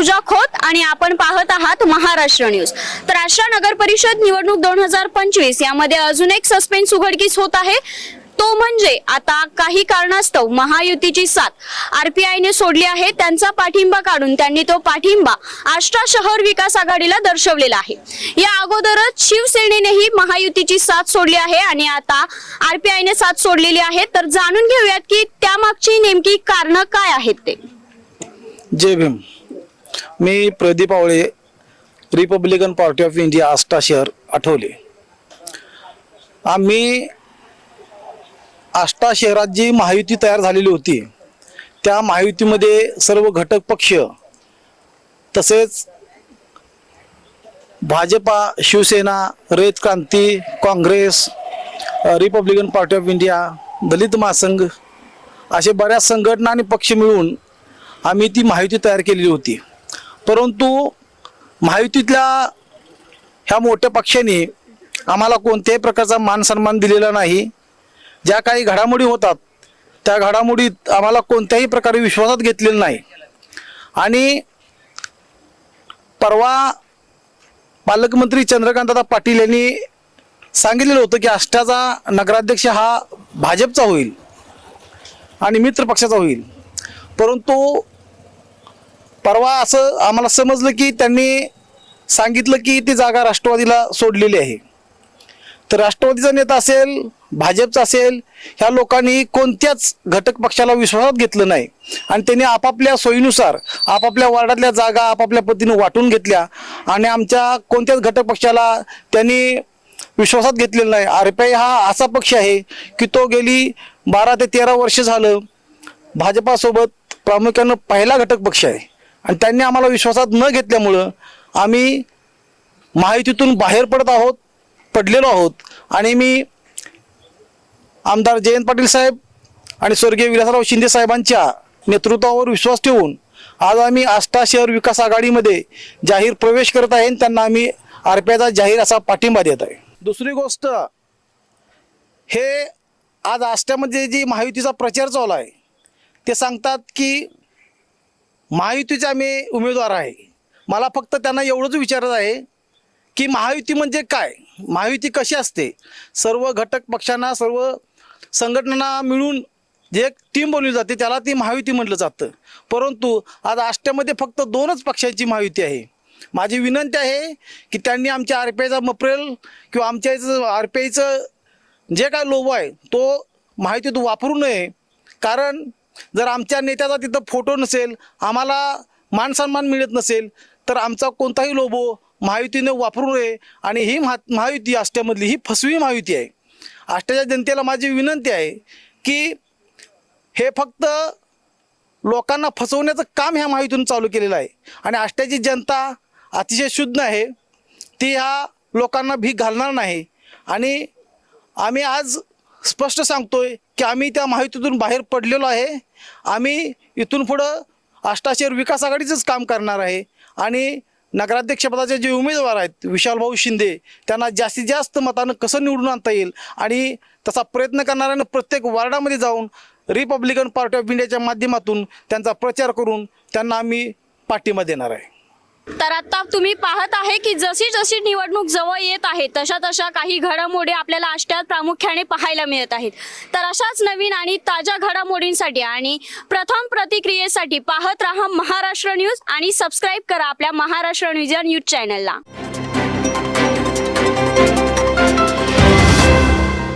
पूजा खोत आणि आपण पाहत आहात महाराष्ट्र न्यूज. तर आशा नगर परिषद निवडणूक दोन हजार पंचवीस यामध्ये अजून एक सस्पेन्स उघडकीस होत आहे. तो म्हणजे आता काही कारणास्तव महायुतीची साथ. आरपीआयने सोडली आहे त्यांचा पाठिंबा काढून त्यांनी तो पाठिंबा आष्टा शहर विकास आघाडीला दर्शवलेला आहे. या अगोदरच शिवसेनेनेही महायुतीची साथ सोडली आहे आणि आता आरपीआयने साथ सोडलेली आहे. तर जाणून घेऊयात की त्यामागची नेमकी कारणं काय आहेत ते. जय भीम. मी Pradeep Awale Republican Party of India Ashta शहर आठवले. आम्ही आष्टा शहरात जी महायुती तयार झालेली होती त्या महायुतीमध्ये सर्व घटक पक्ष तसेच Bhajpa Shiv Sena Rayat Kranti Congress Republican Party of India Dalit Mahasangh असे बऱ्याच संघटना आणि पक्ष मिळून आम्ही ती माहिती तयार केलेली होती. परंतु महायुतीतल्या ह्या मोठ्या पक्षाने आम्हाला कोणत्याही प्रकारचा मान सन्मान दिलेला नाही. ज्या काही घडामोडी होतात त्या घडामोडीत आम्हाला कोणत्याही प्रकारे विश्वासात घेतलेलं नाही. आणि परवा पालकमंत्री चंद्रकांतदा पाटील यांनी सांगितलेलं होतं की आष्ट्याचा नगराध्यक्ष हा भाजपचा होईल आणि मित्र पक्षाचा होईल. परंतु परवा असं आम्हाला समजलं की त्यांनी सांगितलं की ती जागा राष्ट्रवादीला सोडलेली आहे. तर राष्ट्रवादीचा नेता असेल भाजपचा असेल ह्या लोकांनी कोणत्याच घटक पक्षाला विश्वासात घेतलं नाही. आणि त्यांनी आपापल्या सोयीनुसार आपापल्या वार्डातल्या जागा आपापल्या पद्धतीने वाटून घेतल्या आणि आमच्या कोणत्याच घटक पक्षाला त्यांनी विश्वासात घेतलेलं नाही. आर पी आय हा असा पक्ष आहे की तो गेली बारा ते तेरा वर्ष झालं भाजपासोबत प्रामुख्यानं पहिला घटक पक्ष आहे. आणि त्यांनी आम्हाला विश्वासात न घेतल्यामुळं आम्ही माहितीतून बाहेर पडत आहोत पडलेलो आहोत. आणि मी आमदार जयंत पाटील साहेब आणि स्वर्गीय विलासराव शिंदे साहेबांच्या नेतृत्वावर विश्वास ठेवून आज आम्ही आष्टा शहर विकास आघाडीमध्ये जाहीर प्रवेश करत आहे आणि त्यांना आम्ही आरपीआयचा जाहीर असा पाठिंबा देत आहे. दुसरी गोष्ट हे आज आष्ट्यामध्ये जी महायुतीचा प्रचार चालू आहे ते सांगतात की महायुतीचा मी उमेदवार आहे. मला फक्त त्यांना एवढंच विचारत आहे की महायुती म्हणजे काय? महायुती कशी असते? सर्व घटक पक्षांना सर्व संघटनांना मिळून जे एक टीम बनवली जाते त्याला ती महायुती म्हटलं जातं. परंतु आज आष्ट्यामध्ये फक्त दोनच पक्षांची महायुती आहे. माझी विनंती आहे की त्यांनी आमच्या आर पी आयचा मप्रेल किंवा आमच्या याचं आर पी आयचं जे काय लोभ आहे तो माहितीत वापरू नये. कारण जर आमच्या नेत्याचा तिथं फोटो नसेल आम्हाला मानसन्मान मिळत नसेल तर आमचा कोणताही लोबो महायुतीने वापरू नये आणि ही महा महायुती आष्ट्यामधली ही फसवी महायुती आहे. आष्ट्याच्या जनतेला माझी विनंती आहे की हे फक्त लोकांना फसवण्याचं काम ह्या महायुतीनं चालू केलेलं आहे. आणि आष्ट्याची जनता अतिशय शुद्ध आहे. ती ह्या लोकांना भीक घालणार नाही. आणि आम्ही आज स्पष्ट सांगतोय की आम्ही त्या माहितीतून बाहेर पडलेलो आहे. आम्ही इथून पुढं आष्टाशेर विकास आघाडीचंच काम करणार आहे. आणि नगराध्यक्षपदाचे जे उमेदवार आहेत विशालभाऊ शिंदे त्यांना जास्तीत जास्त मतानं कसं निवडून आणता येईल? आणि तसा प्रयत्न करणाऱ्यानं प्रत्येक वार्डामध्ये जाऊन रिपब्लिकन पार्टी ऑफ इंडियाच्या माध्यमातून त्यांचा प्रचार करून त्यांना आम्ही पाठिंबा देणार आहे. तर आता तुम्ही पाहत आहे की जशी जशी निवडणूक जवळ येत आहे तशा तशा काही घडामोडी आपल्याला आष्ट्यात प्रामुख्याने पाहायला मिळत आहेत. तर अशाच नवीन आणि ताज्या घडामोडींसाठी आणि प्रथम प्रतिक्रियेसाठी पाहत राहा महाराष्ट्र न्यूज आणि सबस्क्राईब करा आपल्या महाराष्ट्र न्यूज या न्यूज चॅनलला.